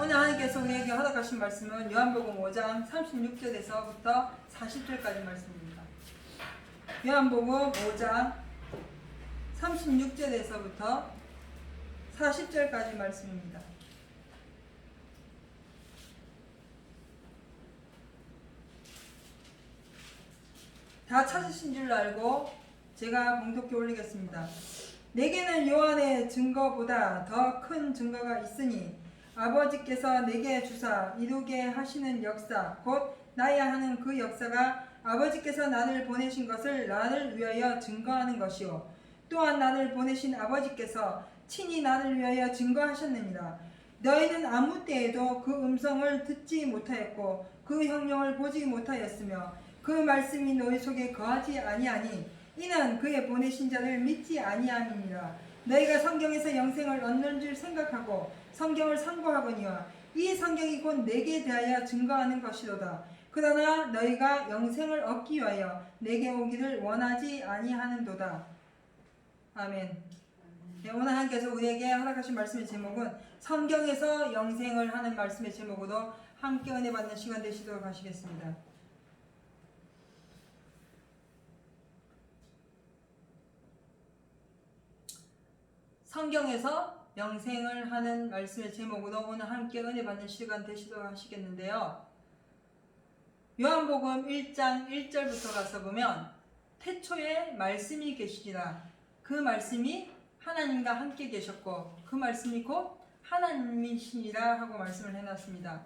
오늘 하나님께서 우리에게 허락하신 말씀은 요한복음 5장 36절에서부터 40절까지 말씀입니다. 요한복음 5장 36절에서부터 40절까지 말씀입니다. 다 찾으신 줄 알고 제가 봉독해 올리겠습니다. 내게는 요한의 증거보다 더 큰 증거가 있으니 아버지께서 내게 주사 이루게 하시는 역사 곧 나야 하는 그 역사가 아버지께서 나를 보내신 것을 나를 위하여 증거하는 것이요. 또한 나를 보내신 아버지께서 친히 나를 위하여 증거하셨느니라. 너희는 아무 때에도 그 음성을 듣지 못하였고 그 형령을 보지 못하였으며 그 말씀이 너희 속에 거하지 아니하니 이는 그의 보내신 자를 믿지 아니함이니라. 너희가 성경에서 영생을 얻는 줄 생각하고 성경을 상고하거니와 이 성경이 곧 내게 대하여 증거하는 것이로다. 그러나 너희가 영생을 얻기 위하여 내게 오기를 원하지 아니하는도다. 아멘. 네, 오늘 하나님께서 우리에게 허락하신 말씀의 제목은 성경에서 영생을 하는 말씀의 제목으로 함께 은혜 받는 시간 되시도록 하시겠습니다. 성경에서 영생을 하는 말씀의 제목으로 오늘 함께 은혜 받는 시간 되시도록 하시겠는데요. 요한복음 1장 1절부터 가서 보면 태초에 말씀이 계시니라 그 말씀이 하나님과 함께 계셨고 그 말씀이 곧 하나님이시니라 하고 말씀을 해놨습니다.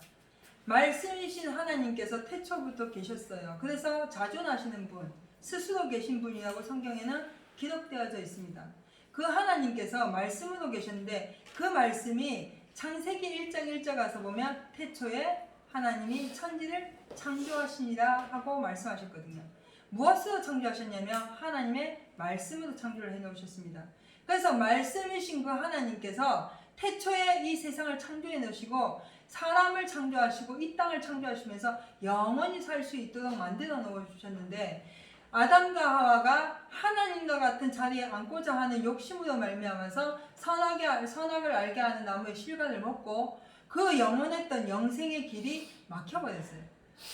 말씀이신 하나님께서 태초부터 계셨어요. 그래서 자존하시는 분, 스스로 계신 분이라고 성경에는 기록되어져 있습니다. 그 하나님께서 말씀으로 계셨는데 그 말씀이 창세기 1장 1절 가서 보면 태초에 하나님이 천지를 창조하시니라 하고 말씀하셨거든요. 무엇으로 창조하셨냐면 하나님의 말씀으로 창조를 해 놓으셨습니다. 그래서 말씀이신 그 하나님께서 태초에 이 세상을 창조해 놓으시고 사람을 창조하시고 이 땅을 창조하시면서 영원히 살 수 있도록 만들어 놓으셨는데 아담과 하와가 하나님과 같은 자리에 앉고자 하는 욕심으로 말미암아서 선하게 선악을 알게 하는 나무의 실과를 먹고 그 영원했던 영생의 길이 막혀버렸어요.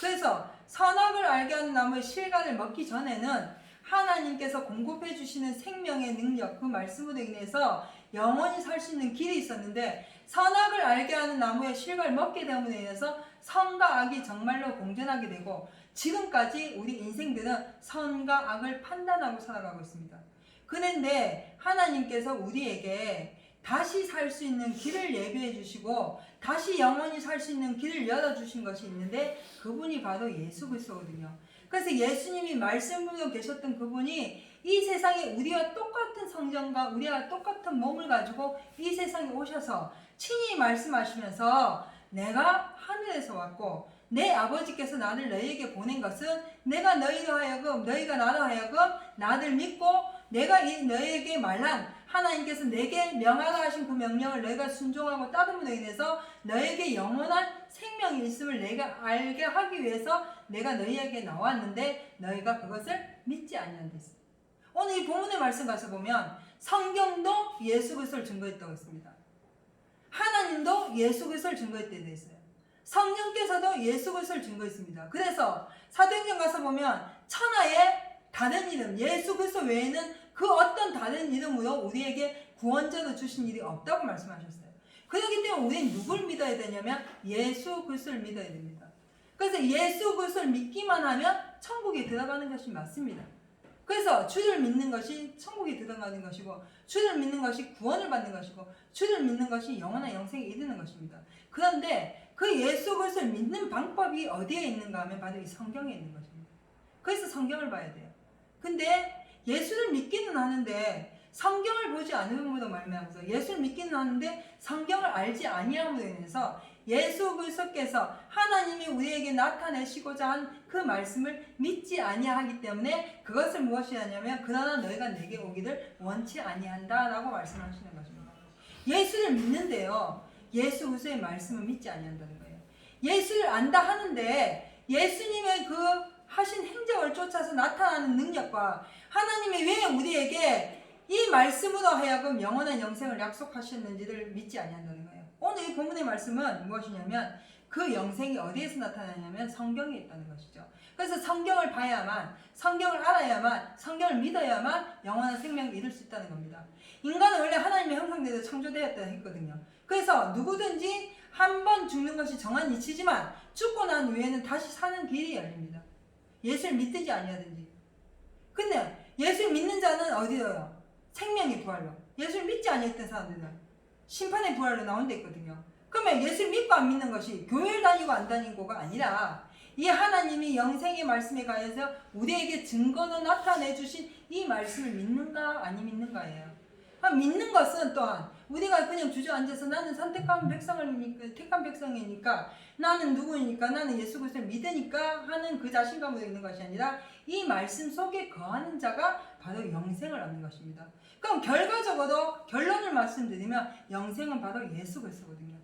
그래서 선악을 알게 하는 나무의 실과를 먹기 전에는 하나님께서 공급해 주시는 생명의 능력 그 말씀으로 인해서 영원히 살 수 있는 길이 있었는데 선악을 알게 하는 나무의 실과를 먹게 됨으로 인해서 선과 악이 정말로 공존하게 되고 지금까지 우리 인생들은 선과 악을 판단하고 살아가고 있습니다. 그런데 하나님께서 우리에게 다시 살 수 있는 길을 예비해 주시고 다시 영원히 살 수 있는 길을 열어 주신 것이 있는데 그분이 바로 예수 그리스도거든요. 그래서 예수님이 말씀으로 계셨던 그분이 이 세상에 우리와 똑같은 성전과 우리와 똑같은 몸을 가지고 이 세상에 오셔서 친히 말씀하시면서 내가 하늘에서 왔고 내 아버지께서 나를 너희에게 보낸 것은 내가 너희로 하여금 너희가 나로 하여금 나를 믿고 내가 이 너희에게 말한 하나님께서 내게 명하라 하신 그 명령을 너희가 순종하고 따름으로 인해서 너에게 영원한 생명이 있음을 내가 알게 하기 위해서 내가 너희에게 나왔는데 너희가 그것을 믿지 아니한댔어. 오늘 이 본문의 말씀 가서 보면 성경도 예수 그리스도를 증거했다고 했습니다. 하나님도 예수 그리스도를 증거했다고 돼 있어요. 성령께서도 예수 그리스도를 증거했습니다. 그래서 사도행전 가서 보면 천하의 다른 이름 예수 그리스도 외에는 그 어떤 다른 이름으로 우리에게 구원자로 주신 일이 없다고 말씀하셨어요. 그렇기 때문에 우리는 누굴 믿어야 되냐면 예수 그리스도를 믿어야 됩니다. 그래서 예수 그리스도를 믿기만 하면 천국에 들어가는 것이 맞습니다. 그래서 주를 믿는 것이 천국에 들어가는 것이고 주를 믿는 것이 구원을 받는 것이고 주를 믿는 것이 영원한 영생에 이르는 것입니다. 그런데 그 예수 그리스도를 믿는 방법이 어디에 있는가 하면 바로 이 성경에 있는 것입니다. 그래서 성경을 봐야 돼요. 근데 예수를 믿기는 하는데 성경을 보지 않음으로 말미암아서 예수를 믿기는 하는데 성경을 알지 아니함으로 인해서 예수 그리스도께서 하나님이 우리에게 나타내시고자 한 그 말씀을 믿지 아니하기 때문에 그것을 무엇이 하냐면 그러나 너희가 내게 오기를 원치 아니한다라고 말씀하시는 것입니다. 예수를 믿는데요. 예수 그리스도의 말씀을 믿지 아니한다는 거예요. 예수를 안다 하는데 예수님의 그 하신 행적을 쫓아서 나타나는 능력과 하나님이 왜 우리에게 이 말씀으로 하여금 영원한 영생을 약속하셨는지를 믿지 아니한다는 거예요. 오늘 이 본문의 말씀은 무엇이냐면 그 영생이 어디에서 나타나냐면 성경에 있다는 것이죠. 그래서 성경을 봐야만, 성경을 알아야만, 성경을 믿어야만 영원한 생명을 이룰 수 있다는 겁니다. 인간은 원래 하나님의 형상대로 창조되었다 했거든요. 그래서 누구든지 한 번 죽는 것이 정한 이치지만 죽고 난 후에는 다시 사는 길이 열립니다. 예수를 믿든지 아니하든지. 근데 예수를 믿는 자는 어디로요? 생명의 부활로. 예수를 믿지 아니했던 사람들은 심판의 부활로 나온 데 있거든요. 그러면 예수를 믿고 안 믿는 것이 교회를 다니고 안 다니고가 아니라 이 하나님이 영생의 말씀에 관해서 우리에게 증거로 나타내 주신 이 말씀을 믿는가 아니 믿는가예요. 아, 믿는 것은 또한 우리가 그냥 주저앉아서 나는 선택한 백성이니까 택한 백성이니까 나는 누구이니까 나는 예수 그리스도를 믿으니까 하는 그 자신감으로 있는 것이 아니라 이 말씀 속에 거하는 자가 바로 영생을 얻는 것입니다. 그럼 결과적으로 결론을 말씀드리면 영생은 바로 예수 그리스도거든요.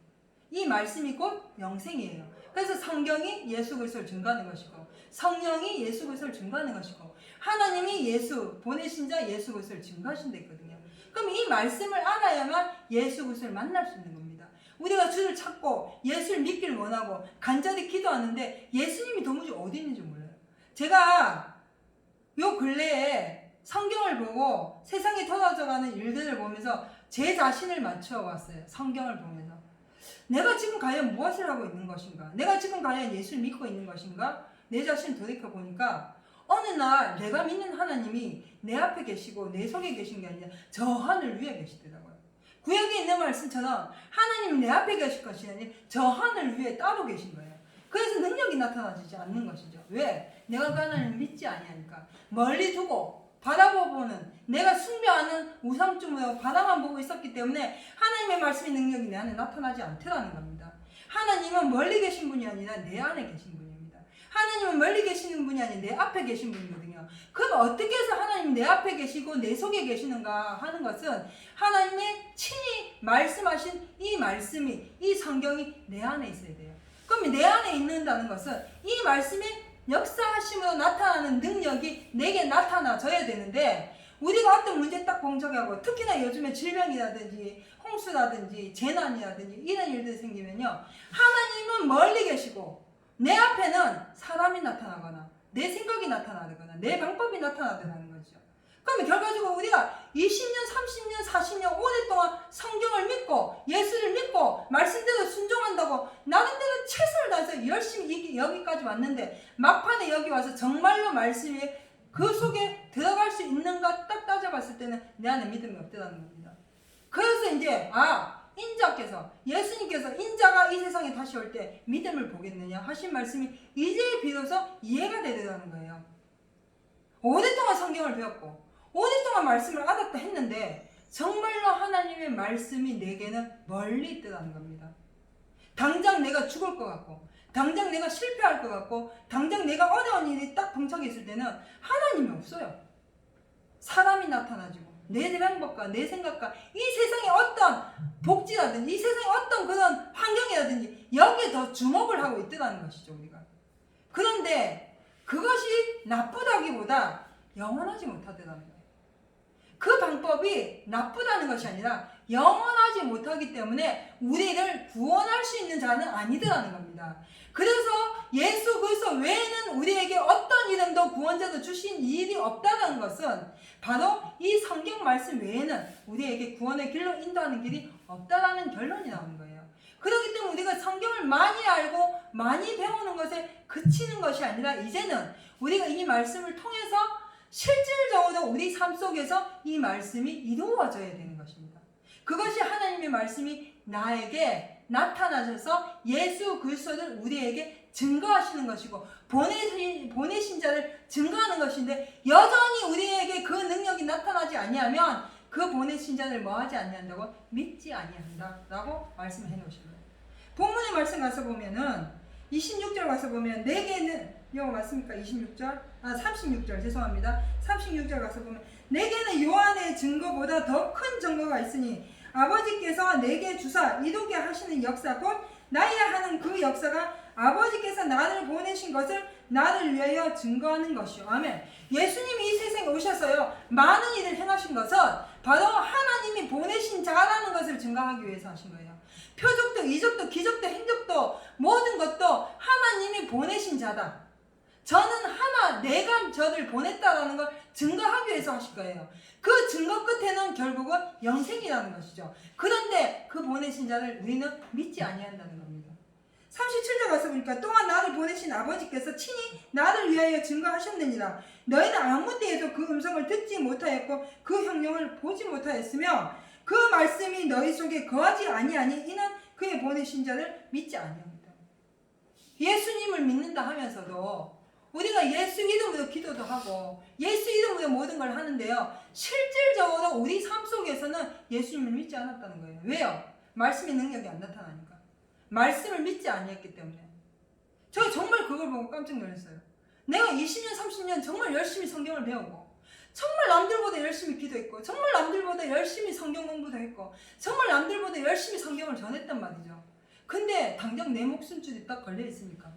이 말씀이 곧 영생이에요. 그래서 성경이 예수 그리스도를 증거하는 것이고 성령이 예수 그리스도를 증거하는 것이고 하나님이 예수 보내신 자 예수 그리스도를 증거하신 데 있거든요. 그럼 이 말씀을 알아야만 예수 그리스도를 만날 수 있는 겁니다. 우리가 주를 찾고 예수를 믿기를 원하고 간절히 기도하는데 예수님이 도무지 어디 있는지 몰라요. 제가 요 근래에 성경을 보고 세상에 터져가는 일들을 보면서 제 자신을 맞춰 왔어요. 성경을 보면서. 내가 지금 과연 무엇을 하고 있는 것인가? 내가 지금 과연 예수를 믿고 있는 것인가? 내 자신을 돌이켜 보니까 어느 날 내가 믿는 하나님이 내 앞에 계시고 내 속에 계신 게 아니라 저 하늘 위에 계시더라고요. 구약에 있는 말씀처럼 하나님이 내 앞에 계실 것이 아니라 저 하늘 위에 따로 계신 거예요. 그래서 능력이 나타나지 않는 것이죠. 왜? 내가 그 하나님을 믿지 아니하니까 멀리 두고 바라보고는 내가 숭배하는 우상쯤으로 바라만 보고 있었기 때문에 하나님의 말씀의 능력이 내 안에 나타나지 않더라는 겁니다. 하나님은 멀리 계신 분이 아니라 내 안에 계신 분입니다. 하나님은 멀리 계 아니라 내 앞에 계신 분이거든요. 그럼 어떻게 해서 하나님이 내 앞에 계시고 내 속에 계시는가 하는 것은 하나님의 친히 말씀하신 이 말씀이 이 성경이 내 안에 있어야 돼요. 그럼 내 안에 있는다는 것은 이 말씀이 역사하심으로 나타나는 능력이 내게 나타나져야 되는데 우리가 어떤 문제 딱 봉적하고 특히나 요즘에 질병이라든지 홍수라든지 재난이라든지 이런 일들이 생기면요 하나님은 멀리 계시고 내 앞에는 사람이 나타나거나 내 생각이 나타나거나 내 방법이 나타나더라는 거죠. 그러면 결과적으로 우리가 20년, 30년, 40년 오랫동안 성경을 믿고 예수를 믿고 말씀대로 순종한다고 나름대로 최선을 다해서 열심히 이- 여기까지 왔는데 막판에 여기 와서 정말로 말씀이 그 속에 들어갈 수 있는가 딱 따져봤을 때는 내 안에 믿음이 없더라는 겁니다. 그래서 이제 아 인자께서 예수님께서 인자가 이 세상에 다시 올 때 믿음을 보겠느냐 하신 말씀이 이제 비로소 이해가 되더라는 거예요. 오랫동안 성경을 배웠고 오랫동안 말씀을 알았다 했는데 정말로 하나님의 말씀이 내게는 멀리 있더라는 겁니다. 당장 내가 죽을 것 같고 당장 내가 실패할 것 같고 당장 내가 어려운 일이 딱 봉착해 있을 때는 하나님이 없어요. 사람이 나타나지고 내 방법과 내 생각과 이 세상의 어떤 복지라든지 이 세상의 어떤 그런 환경이라든지 여기에 더 주목을 하고 있더라는 것이죠 우리가. 그런데 그것이 나쁘다기보다 영원하지 못하더라는 거예요. 그 방법이 나쁘다는 것이 아니라 영원하지 못하기 때문에 우리를 구원할 수 있는 자는 아니더라는 겁니다. 그래서 예수 그리스도 외에는 우리에게 어떤 이름도 구원자도 주신 일이 없다는 것은 바로 이 성경 말씀 외에는 우리에게 구원의 길로 인도하는 길이 없다라는 결론이 나오는 거예요. 그렇기 때문에 우리가 성경을 많이 알고 많이 배우는 것에 그치는 것이 아니라 이제는 우리가 이 말씀을 통해서 실질적으로 우리 삶 속에서 이 말씀이 이루어져야 되는 것입니다. 그것이 하나님의 말씀이 나에게 나타나셔서 예수 그리스도를 우리에게 증거하시는 것이고 보내신, 보내신 자를 증거하는 것인데 여전히 우리에게 그 능력이 나타나지 아니하면 그 보내신 자를 뭐하지 아니한다고 믿지 아니한다라고 말씀을 해놓으신 거예요. 본문의 말씀 가서 보면은 26절 가서 보면 내게는 이거 맞습니까? 26절? 아 36절 죄송합니다. 36절 가서 보면 내게는 요한의 증거보다 더 큰 증거가 있으니 아버지께서 내게 주사 이루게 하시는 역사 곧 나야 하는 그 역사가 아버지께서 나를 보내신 것을 나를 위하여 증거하는 것이요. 아멘. 예수님이 이 세상에 오셔서요. 많은 일을 행하신 것은 바로 하나님이 보내신 자라는 것을 증거하기 위해서 하신 거예요. 표적도 이적도 기적도 행적도 모든 것도 하나님이 보내신 자다. 저는 하나 내가 저를 보냈다라는 걸 증거하기 위해서 하실 거예요. 그 증거 끝에는 결국은 영생이라는 것이죠. 그런데 그 보내신 자를 우리는 믿지 아니한다는 겁니다. 37절 가서 보니까 또한 나를 보내신 아버지께서 친히 나를 위하여 증거하셨느니라. 너희는 아무 때에도 그 음성을 듣지 못하였고 그 형용을 보지 못하였으며 그 말씀이 너희 속에 거하지 아니하니 이는 그의 보내신 자를 믿지 아니합니다. 예수님을 믿는다 하면서도 우리가 예수 이름으로 기도도 하고 예수 이름으로 모든 걸 하는데요. 실질적으로 우리 삶 속에서는 예수님을 믿지 않았다는 거예요. 왜요? 말씀의 능력이 안 나타나니까. 말씀을 믿지 아니했기 때문에. 제가 정말 그걸 보고 깜짝 놀랐어요. 내가 20년, 30년 정말 열심히 성경을 배우고 정말 남들보다 열심히 기도했고 정말 남들보다 열심히 성경 공부도 했고 정말 남들보다 열심히 성경을 전했단 말이죠. 근데 당장 내 목숨줄이 딱 걸려 있으니까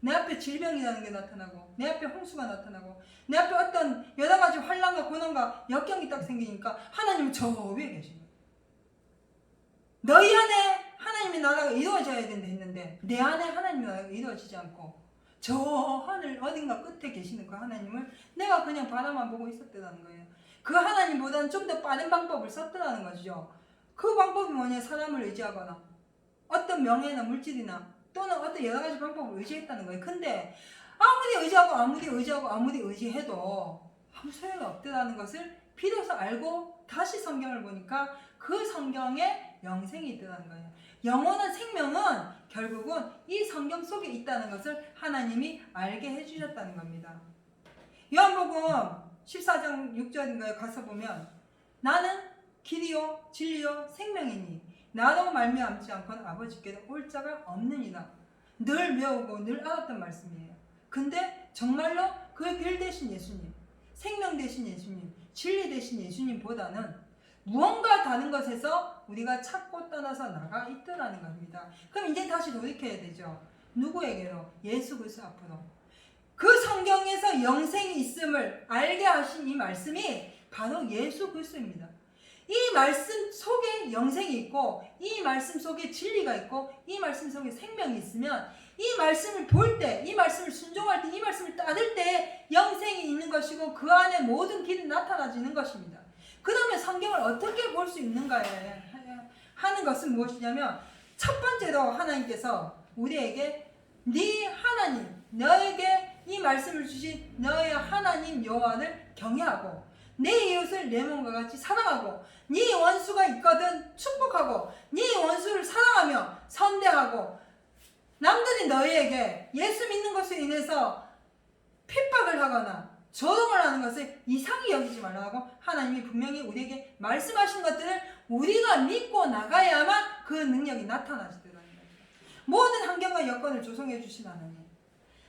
내 앞에 질병이라는 게 나타나고 내 앞에 홍수가 나타나고 내 앞에 어떤 여러 가지 환란과 고난과 역경이 딱 생기니까 하나님은 저 위에 계신. 너희 안에 하나님의 나라가 이루어져야 된다 했는데 내 안에 하나님의 나라가 이루어지지 않고 저 하늘 어딘가 끝에 계시는 그 하나님을 내가 그냥 바라만 보고 있었더라는 거예요. 그 하나님보다는 좀 더 빠른 방법을 썼더라는 거죠. 그 방법이 뭐냐? 사람을 의지하거나 어떤 명예나 물질이나 또는 어떤 여러 가지 방법을 의지했다는 거예요. 근데 아무리 의지하고 아무리 의지하고 아무리 의지해도 아무 소용이 없더라는 것을 비로소 알고 다시 성경을 보니까 그 성경에 영생이 있더라는 거예요. 영원한 생명은 결국은 이 성경 속에 있다는 것을 하나님이 알게 해주셨다는 겁니다. 요한복음 14장 6절인가에 가서 보면 나는 길이요 진리요 생명이니 나로 말미암지 않고는 아버지께로 올 자가 없느니라. 늘 배우고 늘 알았던 말씀이에요. 근데 정말로 그 길 대신 예수님, 생명 대신 예수님, 진리 대신 예수님보다는 무언가 다른 것에서 우리가 찾고 떠나서 나가 있더라는 겁니다. 그럼 이제 다시 돌이켜야 되죠. 누구에게로? 예수 그리스도 앞으로. 그 성경에서 영생이 있음을 알게 하신 이 말씀이 바로 예수 그리스도입니다. 이 말씀 속에 영생이 있고 이 말씀 속에 진리가 있고 이 말씀 속에 생명이 있으면 이 말씀을 볼 때, 이 말씀을 순종할 때, 이 말씀을 따를 때 영생이 있는 것이고 그 안에 모든 길이 나타나지는 것입니다. 그러면 성경을 어떻게 볼 수 있는가에 하는 것은 무엇이냐면 첫 번째로 하나님께서 우리에게 네 하나님, 너에게 이 말씀을 주신 너의 하나님 여호와를 경외하고 내 이웃을 내 몸과 같이 사랑하고 네 원수가 있거든 축복하고 네 원수를 사랑하며 선대하고 남들이 너희에게 예수 믿는 것으로 인해서 핍박을 하거나 조롱을 하는 것을 이상히 여기지 말라고 하나님이 분명히 우리에게 말씀하신 것들을 우리가 믿고 나가야만 그 능력이 나타나지더라는 거예요. 모든 환경과 여건을 조성해 주신 하나님.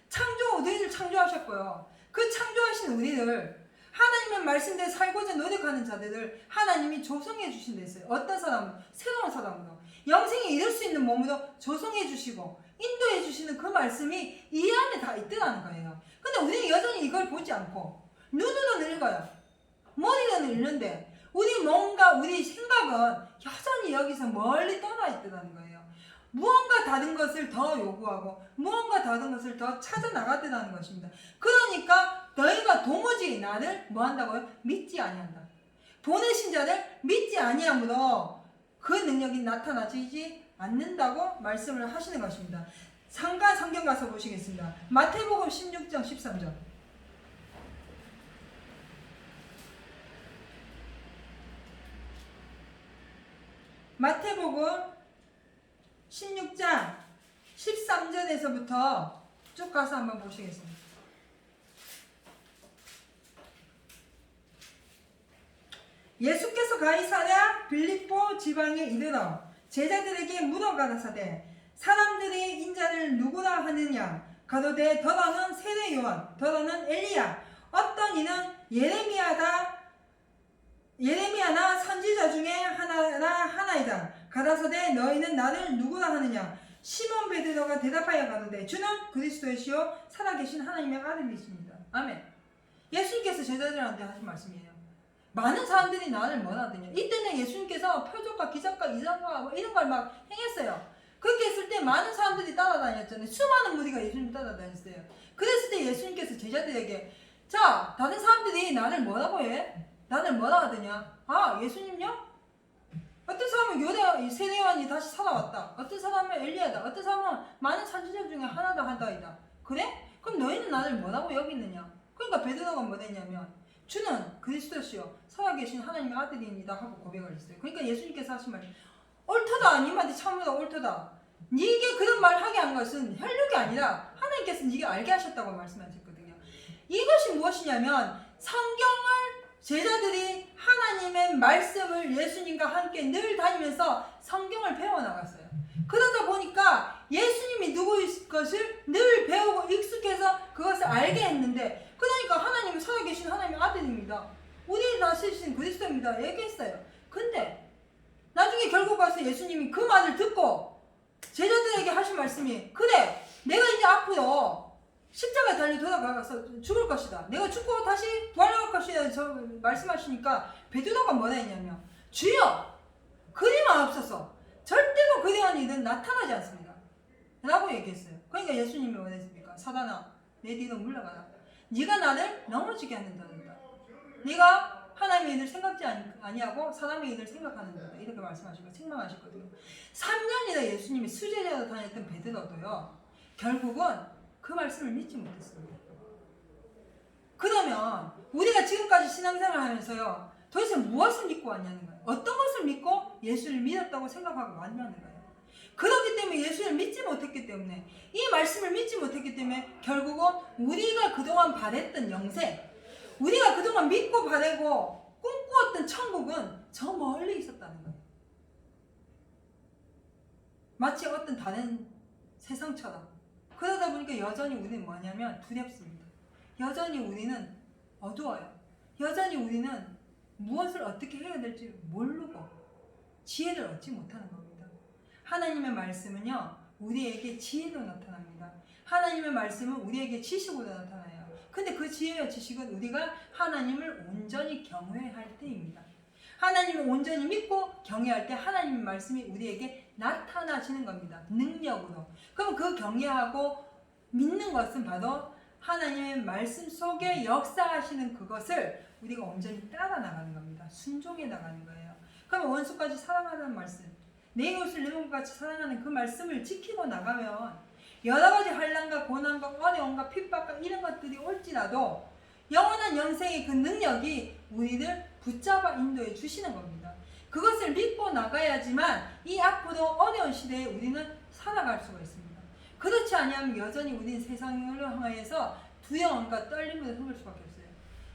창조 우리를 창조하셨고요. 그 창조하신 우리를 하나님의 말씀대로 살고자 노력하는 자들을 하나님이 조성해 주신 데 있어요. 어떤 사람은 새로운 사람으로 영생에 이룰 수 있는 몸으로 조성해 주시고 인도해 주시는 그 말씀이 이 안에 다 있더라는 거예요. 근데 우리는 여전히 이걸 보지 않고 눈으로는 읽어요. 머리로는 읽는데 우리 뭔가 우리 생각은 여전히 여기서 멀리 떠나 있더라는 거예요. 무언가 다른 것을 더 요구하고 무언가 다른 것을 더 찾아 나가더라는 것입니다. 그러니까 너희가 도무지 나를 뭐 한다고요? 믿지 아니한다. 보내신 자를 믿지 아니하므로 그 능력이 나타나지 않는다고 말씀을 하시는 것입니다. 상가 성경 가서 보시겠습니다. 마태복음 16장 13절. 마태복음 16장 13절에서부터 쭉 가서 한번 보시겠습니다. 예수께서 가이사랴 빌립보 지방에 이르러 제자들에게 물어가라사대 사람들이 인자를 누구라 하느냐? 가로되 더러는 세례 요한 더러는 엘리야. 어떤 이는 예레미야다 예레미야나 선지자 중에 하나라 하나이다. 가라사대 너희는 나를 누구라 하느냐? 시몬 베드로가 대답하여 가로되 주는 그리스도이시요 살아계신 하나님의 아들이십니다. 아멘. 예수님께서 제자들한테 하신 말씀이에요 많은 사람들이 나를 뭐라더냐. 이때는 예수님께서 표적과 기적과 이적과 뭐 이런 걸 막 행했어요. 그렇게 했을 때 많은 사람들이 따라다녔잖아요. 수많은 무리가 예수님 따라다녔어요. 그랬을 때 예수님께서 제자들에게 자, 다른 사람들이 나를 뭐라고 해? 나를 뭐라 하더냐? 아, 예수님요? 어떤 사람은 요대 세례요한이 다시 살아왔다. 어떤 사람은 엘리야다. 어떤 사람은 많은 선지자 중에 하나다 한다이다. 그래? 그럼 너희는 나를 뭐라고 여기느냐? 그러니까 베드로가 뭐랬냐면 주는 그리스도시요 살아 계신 하나님의 아들입니다 하고 고백을 했어요. 그러니까 예수님께서 하신 말이 옳도다 니마디 참으로 옳도다. 네게 그런 말 하게 한 것은 혈육이 아니라 하나님께서 네게 알게 하셨다고 말씀하셨거든요. 이것이 무엇이냐면 성경을 제자들이 하나님의 말씀을 예수님과 함께 늘 다니면서 성경을 배워 나갔어요. 그러다 보니까 예수님이 누구일 것을 늘 배우고 익숙해서 그것을 알게 했는데 그러니까 하나님은 살아계신 하나님의 아들입니다. 우리 다스리신 그리스도입니다. 얘기했어요. 근데 나중에 결국 가서 예수님이 그 말을 듣고 제자들에게 하신 말씀이 그래 내가 이제 앞으로 십자가에 달려 돌아가서 죽을 것이다. 내가 죽고 다시 부활할 것이다. 저 말씀하시니까 베드로가 뭐라 했냐면 주여 그리만 없어서 절대로 그리한 일은 나타나지 않습니다. 라고 얘기했어요. 그러니까 예수님이 뭐랬습니까? 사단아 내 뒤로 물러가라. 네가 나를 넘어지게 하는 자다. 네가 하나님의 일을 생각지 아니- 아니하고 사람의 일을 생각하는 자다. 이렇게 말씀하시고 책망하셨거든요. 3년이나 예수님이 수제자로 다녔던 베드로도요. 결국은 그 말씀을 믿지 못했습니다. 그러면 우리가 지금까지 신앙생활 하면서요. 도대체 무엇을 믿고 왔냐는 거예요. 어떤 것을 믿고 예수를 믿었다고 생각하고 왔냐는 거예요. 그렇기 때문에 예수를 믿지 못했기 때문에 이 말씀을 믿지 못했기 때문에 결국은 우리가 그동안 바랬던 영생, 우리가 그동안 믿고 바래고 꿈꾸었던 천국은 저 멀리 있었다는 거예요. 마치 어떤 다른 세상처럼. 그러다 보니까 여전히 우리는 뭐냐면 두렵습니다. 여전히 우리는 어두워요. 여전히 우리는 무엇을 어떻게 해야 될지 모르고 지혜를 얻지 못하는 겁니다. 하나님의 말씀은요, 우리에게 지혜로 나타납니다. 하나님의 말씀은 우리에게 지식으로 나타나요. 근데 그 지혜와 지식은 우리가 하나님을 온전히 경외할 때입니다. 하나님을 온전히 믿고 경외할 때 하나님의 말씀이 우리에게 나타나시는 겁니다. 능력으로. 그럼 그 경외하고 믿는 것은 바로 하나님의 말씀 속에 역사하시는 그것을 우리가 온전히 따라 나가는 겁니다. 순종해 나가는 거예요. 그럼 원수까지 사랑하는 말씀, 내 이웃을 내 몸같이 사랑하는 그 말씀을 지키고 나가면 여러 가지 환란과 고난과 어려움과 핍박과 이런 것들이 올지라도 영원한 영생의 그 능력이 우리를 붙잡아 인도해 주시는 겁니다. 그것을 믿고 나가야지만 이 앞으로 어려운 시대에 우리는 살아갈 수가 있습니다. 그렇지 아니하면 여전히 우리는 세상을 향해서 두려움과 떨림으로 흐를 수밖에 없어요.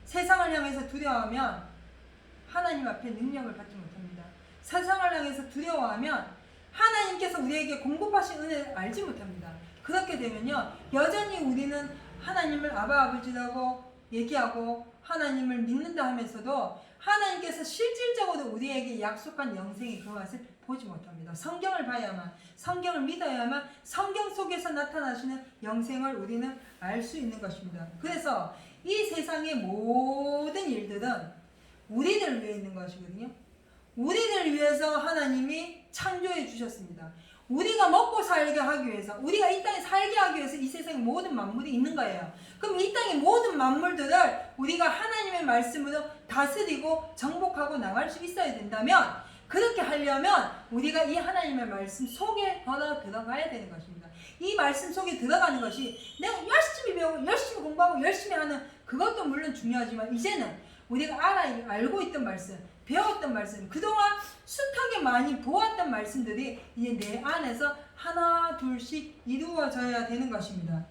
세상을 향해서 두려워하면 하나님 앞에 능력을 받지 못합니다. 세상을 향해서 두려워하면 하나님께서 우리에게 공급하신 은혜를 알지 못합니다. 그렇게 되면요, 여전히 우리는 하나님을 아바 아버지라고 얘기하고 하나님을 믿는다 하면서도 하나님께서 실질적으로 우리에게 약속한 영생의 그 맛을 보지 못합니다. 성경을 봐야만, 성경을 믿어야만 성경 속에서 나타나시는 영생을 우리는 알 수 있는 것입니다. 그래서 이 세상의 모든 일들은 우리를 위해 있는 것이거든요. 우리를 위해서 하나님이 창조해 주셨습니다. 우리가 먹고 살게 하기 위해서, 우리가 이 땅에 살게 하기 위해서 이 세상에 모든 만물이 있는 거예요. 그럼 이 땅의 모든 만물들을 우리가 하나님의 말씀으로 다스리고 정복하고 나갈 수 있어야 된다면, 그렇게 하려면 우리가 이 하나님의 말씀 속에 걸어 들어가야 되는 것입니다. 이 말씀 속에 들어가는 것이 내가 열심히 배우고 열심히 공부하고 열심히 하는 그것도 물론 중요하지만 이제는 우리가 알아 알고 있던 말씀, 배웠던 말씀, 그동안 숱하게 많이 보았던 말씀들이 이제 내 안에서 하나 둘씩 이루어져야 되는 것입니다.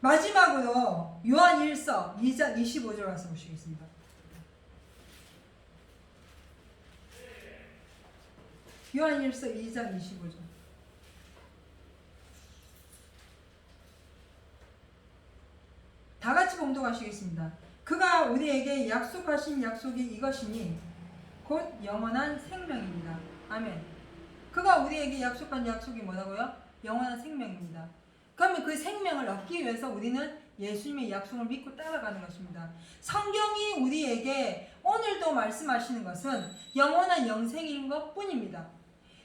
마지막으로 요한 1서 2장 25절 가서 보시겠습니다. 요한 1서 2장 25절. 다 같이 봉독하시겠습니다. 그가 우리에게 약속하신 약속이 이것이니 곧 영원한 생명입니다. 아멘. 그가 우리에게 약속한 약속이 뭐라고요? 영원한 생명입니다. 그러면 그 생명을 얻기 위해서 우리는 예수님의 약속을 믿고 따라가는 것입니다. 성경이 우리에게 오늘도 말씀하시는 것은 영원한 영생인 것 뿐입니다.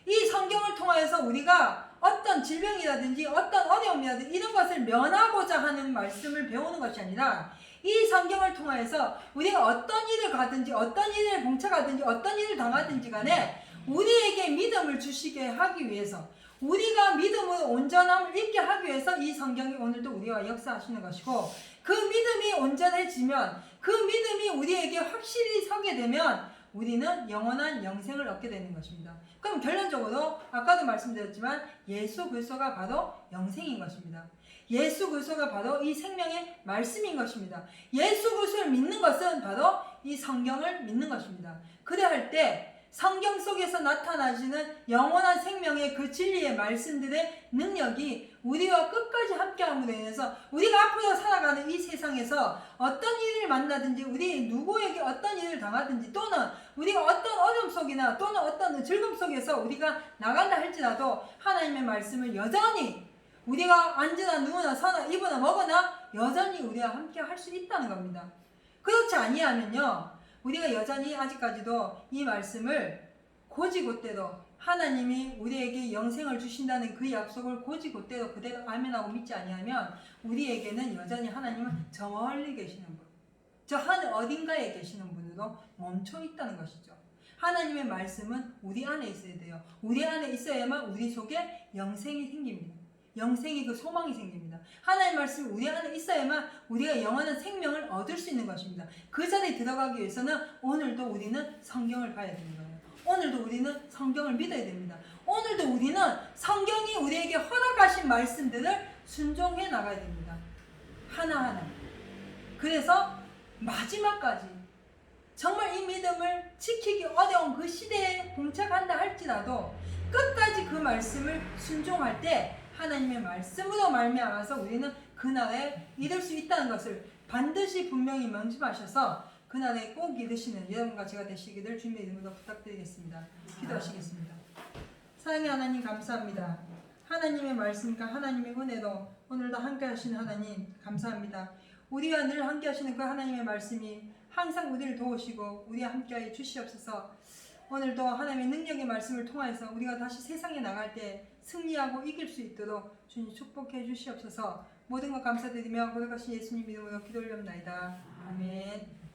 이 성경을 통하여서 우리가 어떤 질병이라든지 어떤 어려움이라든지 이런 것을 면하고자 하는 말씀을 배우는 것이 아니라 이 성경을 통하여서 우리가 어떤 일을 가든지 어떤 일을 봉착하든지 어떤 일을 당하든지 간에 우리에게 믿음을 주시게 하기 위해서 우리가 믿음의 온전함을 있게 하기 위해서 이 성경이 오늘도 우리와 역사하시는 것이고 그 믿음이 온전해지면 그 믿음이 우리에게 확실히 서게 되면 우리는 영원한 영생을 얻게 되는 것입니다. 그럼 결론적으로 아까도 말씀드렸지만 예수 그리스도가 바로 영생인 것입니다. 예수 그리스도가 바로 이 생명의 말씀인 것입니다. 예수 그리스도를 믿는 것은 바로 이 성경을 믿는 것입니다. 그래 할 때 성경 속에서 나타나시는 영원한 생명의 그 진리의 말씀들의 능력이 우리와 끝까지 함께함으로 인해서 우리가 앞으로 살아가는 이 세상에서 어떤 일을 만나든지 우리 누구에게 어떤 일을 당하든지 또는 우리가 어떤 어려움 속이나 또는 어떤 즐거움 속에서 우리가 나간다 할지라도 하나님의 말씀을 여전히 우리가 앉으나 누우나 서나 입으나 먹으나 여전히 우리와 함께 할 수 있다는 겁니다. 그렇지 아니하면요. 우리가 여전히 아직까지도 이 말씀을 고지고대로 하나님이 우리에게 영생을 주신다는 그 약속을 고지고대로 그대로 아멘하고 믿지 아니하면 우리에게는 여전히 하나님은 저 멀리 계시는 분, 저 하늘 어딘가에 계시는 분으로 멈춰 있다는 것이죠. 하나님의 말씀은 우리 안에 있어야 돼요. 우리 안에 있어야만 우리 속에 영생이 생깁니다. 영생이 그 소망이 생깁니다. 하나님의 말씀이 우리 안에 있어야만 우리가 영원한 생명을 얻을 수 있는 것입니다. 그 자리에 들어가기 위해서는 오늘도 우리는 성경을 봐야 거예요. 오늘도 우리는 성경을 믿어야 됩니다. 오늘도 우리는 성경이 우리에게 허락하신 말씀들을 순종해 나가야 됩니다. 하나하나. 그래서 마지막까지 정말 이 믿음을 지키기 어려운 그 시대에 봉착한다 할지라도 끝까지 그 말씀을 순종할 때 하나님의 말씀으로 말미암아서 우리는 그날에 이룰 수 있다는 것을 반드시 분명히 명심하셔서 그날에 꼭 이루시는 여러분과 제가 되시기를 주님의 이름으로 부탁드리겠습니다. 기도하시겠습니다. 사랑의 하나님 감사합니다. 하나님의 말씀과 하나님의 은혜로 오늘도 함께 하시는 하나님 감사합니다. 우리와 늘 함께 하시는 그 하나님의 말씀이 항상 우리를 도우시고 우리와 함께하여 주시옵소서. 오늘도 하나님의 능력의 말씀을 통해서 우리가 다시 세상에 나갈 때 승리하고 이길 수 있도록 주님 축복해 주시옵소서. 모든 것 감사드리며 거룩하신 예수님 이름으로 기도 올려옵나이다. 아멘.